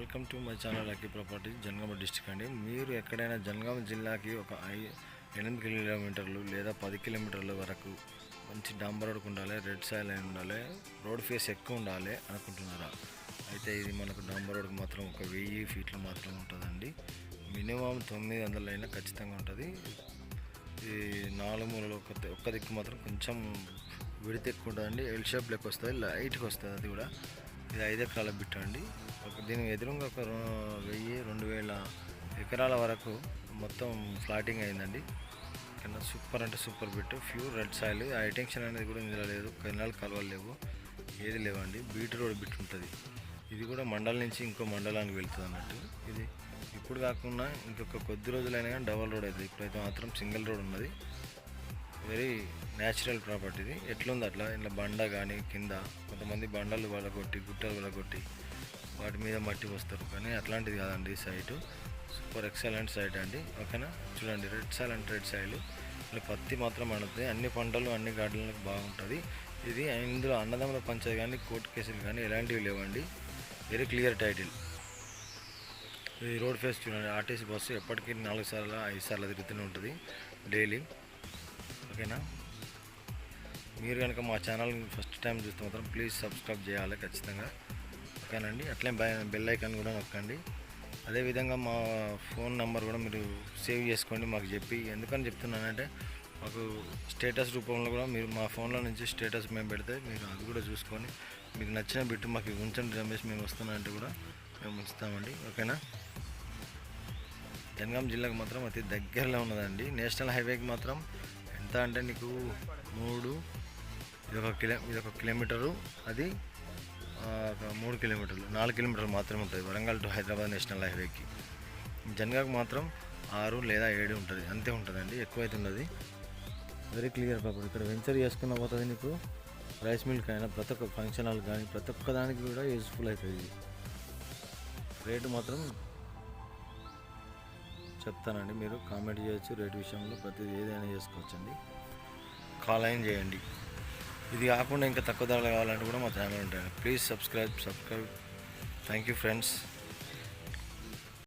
Welcome to my channel lucky property Janagama district అండి. మీరు ఎక్కడైనా జనగామ జిల్లాకి ఒక ఐ ఎనిమిది కిలోమీటర్లు లేదా పది కిలోమీటర్ల వరకు మంచి డాంబర్ రోడ్కు ఉండాలి రెడ్ సాయిల్ అయి ఉండాలి రోడ్ ఫేస్ ఎక్కువ ఉండాలి అనుకుంటున్నారా? అయితే ఇది మనకు డాంబర్ రోడ్కి మాత్రం ఒక వెయ్యి ఫీట్లు మాత్రం ఉంటుందండి. మినిమం తొమ్మిది వందలు అయినా ఖచ్చితంగా ఉంటుంది. ఈ నాలుగు మూలలో ఒక ఒక్క దిక్కు మాత్రం కొంచెం విడితే ఎక్కువ ఉంటుందండి. ఎల్ షేప్ లెక్క వస్తుంది లైట్కి వస్తుంది అది కూడా. ఇది ఐదు ఎకరాల బిట్ అండి. ఒక దీని ఎదురుగా ఒక వెయ్యి రెండు వేల ఎకరాల వరకు మొత్తం ఫ్లాటింగ్ అయిందండి. కింద సూపర్ అంటే super bit pure red soil. ఆ అనేది కూడా ఇందులో లేదు. కెనాల్ కాలువలు లేవు. ఏది లేవండి. బీట్ రోడ్ బిట్ ఉంటుంది. ఇది కూడా మండలం నుంచి ఇంకో మండలానికి వెళ్తుంది అన్నట్టు. ఇది ఇప్పుడు కాకుండా ఇంకొక కొద్ది రోజులైనా కానీ డబల్ రోడ్ అవుతుంది ఇప్పుడైతే మాత్రం సింగిల్ రోడ్ ఉన్నది. వెరీ న్యాచురల్ ప్రాపర్టీ ఇది ఎట్లుంది అట్లా? ఇంట్లో బండ కానీ కింద కొంతమంది బండలు వలగొట్టి గుట్టలు వలగొట్టి వాటి మీద మట్టి వస్తారు కానీ అట్లాంటిది కాదండి సైటు. సూపర్ ఎక్సలెంట్ సైట్ అండి. ఓకేనా? చూడండి red soil and red soil ఇలా పత్తి మాత్రం పండుతుంది. అన్ని పంటలు అన్ని గార్డెన్లకు బాగుంటుంది. ఇది ఇందులో అన్నదమ్ముల పంచాయతీ కానీ కోర్టు కేసులు కానీ ఎలాంటివి లేవండి. వెరీ క్లియర్ టైటిల్ ఈ రోడ్ ఫేస్ చూడండి. ఆర్టీసీ బస్సు ఎప్పటికీ నాలుగు సార్లు ఐదు సార్లు తిరుగుతూనే ఉంటుంది. డైలీ. ఓకేనా? మీరు కనుక మా ఛానల్ ఫస్ట్ టైం చూస్తే మాత్రం ప్లీజ్ సబ్స్క్రైబ్ చేయాలి ఖచ్చితంగా. ఓకేనండి? అట్లే బెల్ ఐకాన్ కూడా నొక్కండి. అదేవిధంగా మా ఫోన్ నెంబర్ కూడా మీరు సేవ్ చేసుకోండి మాకు చెప్పి. ఎందుకని చెప్తున్నానంటే మాకు స్టేటస్ రూపంలో కూడా మీరు మా ఫోన్లో నుంచి స్టేటస్ మేము పెడితే మీరు అది కూడా చూసుకొని మీకు నచ్చిన బిట్టు మాకు ఉంచండి రమేష్ మేము వస్తున్నామంటే కూడా మేము ఉంచుతామండి. ఓకేనా? జనగాం జిల్లాకు మాత్రం అతి దగ్గరలో ఉన్నదండి. నేషనల్ హైవేకి మాత్రం ఎంత అంటే నీకు మూడు ఇది ఒక కిలో ఇది ఒక కిలోమీటరు అది ఒక మూడు కిలోమీటర్లు నాలుగు కిలోమీటర్లు మాత్రమే ఉంటుంది. వరంగల్ టు హైదరాబాద్ నేషనల్ హైవేకి. జనగాకు మాత్రం ఆరు లేదా ఏడు ఉంటుంది అంతే ఉంటుందండి ఎక్కువైతే ఉండదు. వెరీ క్లియర్ పాపం ఇక్కడ వెంచర్ చేసుకున్న పోతుంది నీకు. రైస్ మిల్క్ అయినా ప్రతి ఒక్క ఫంక్షన్ హాల్ కానీ ప్రతి ఒక్క దానికి కూడా యూజ్ఫుల్ అవుతుంది. రేటు మాత్రం చెప్తానండి. మీరు కామెంట్ చేయొచ్చు రేటు విషయంలో ప్రతిదీ ఏదైనా చేసుకోవచ్చండి. కాల్ అయిన చేయండి. ఇది కాకుండా ఇంకా తక్కువ ధరలు కావాలంటే కూడా మా ఛానల్ ఉంటాయి please subscribe subscribe. Thank you friends.